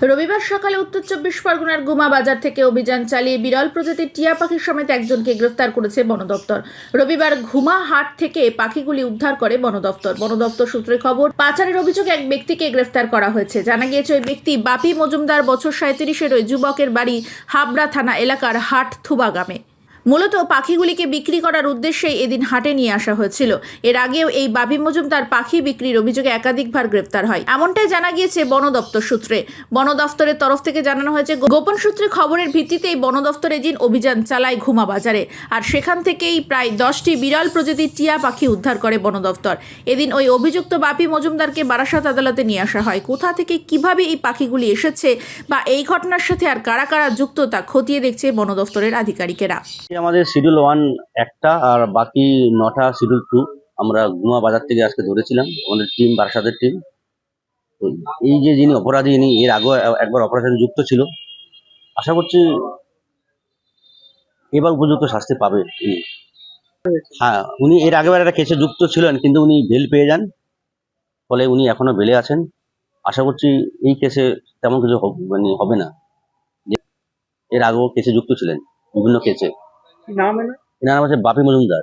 রবিবার সকালে উত্তর চব্বিশ পরগনার গুমা বাজার থেকে অভিযান চালিয়ে বিরল প্রজাতির টিয়া পাখির সমেত একজনকে গ্রেফতার করেছে বন দপ্তর। রবিবার ঘুমা হাট থেকে পাখিগুলি উদ্ধার করে বন দপ্তর। বন দপ্তর সূত্রে খবর, পাচারের অভিযোগে এক ব্যক্তিকে গ্রেফতার করা হয়েছে। জানা গিয়েছে, ওই ব্যক্তি বাপি মজুমদার, বছর সাঁত্রিশের ওই যুবকের বাড়ি হাবড়া থানা এলাকার হাট থুবা গ্রামে। মূলত পাখিগুলিকে বিক্রি করার উদ্দেশ্যেই এদিন হাটে নিয়ে আসা হয়েছিল। এর আগেও এই বাবি মজুমদার পাখি বিক্রির অভিযোগে একাধিকবার গ্রেপ্তার হয়। এমনটাই জানা গিয়েছে বন দপ্তর সূত্রে। বন দপ্তরের তরফ থেকে জানানো হয়েছে গোপন সূত্রে খবরের ভিত্তিতেই বন দপ্তর এদিন অভিযান চালায় ঘুমা বাজারে। আর সেখান থেকেই প্রায় দশটি বিরল প্রজাতির টিয়া পাখি উদ্ধার করে বন দপ্তর। এদিন ওই অভিযুক্ত বাপি মজুমদারকে বারাসাত আদালতে নিয়ে আসা হয়। কোথা থেকে কীভাবে এই পাখিগুলি এসেছে বা এই ঘটনার সাথে আর কারা কারা যুক্ত তা খতিয়ে দেখছে বন দপ্তরের আধিকারিকেরা। আমাদের শিডিউল ওয়ান একটা আর বাকি নটা শিডিউল টু আমরা গুমা বাজার থেকে আজকে ধরেছিলাম, আমাদের টিম বারাসাতের টিম এই যে যিনি অপরাধী, ইনি এর আগেও একবার অপারেশন যুক্ত ছিল। আশা করছি এবার উপযুক্ত শাস্তি পাবে উনি হ্যাঁ উনি এর আগেবার একটা কেসে যুক্ত ছিলেন, কিন্তু উনি বেল পেয়ে যান। ফলে উনি এখনও বেলে আছেন। আশা করছি এই কেসে তেমন কিছু মানে হবে না। এর আগেও কেসে যুক্ত ছিলেন, বিভিন্ন কেসে নাম নাম হচ্ছে বাপি মজুমদার।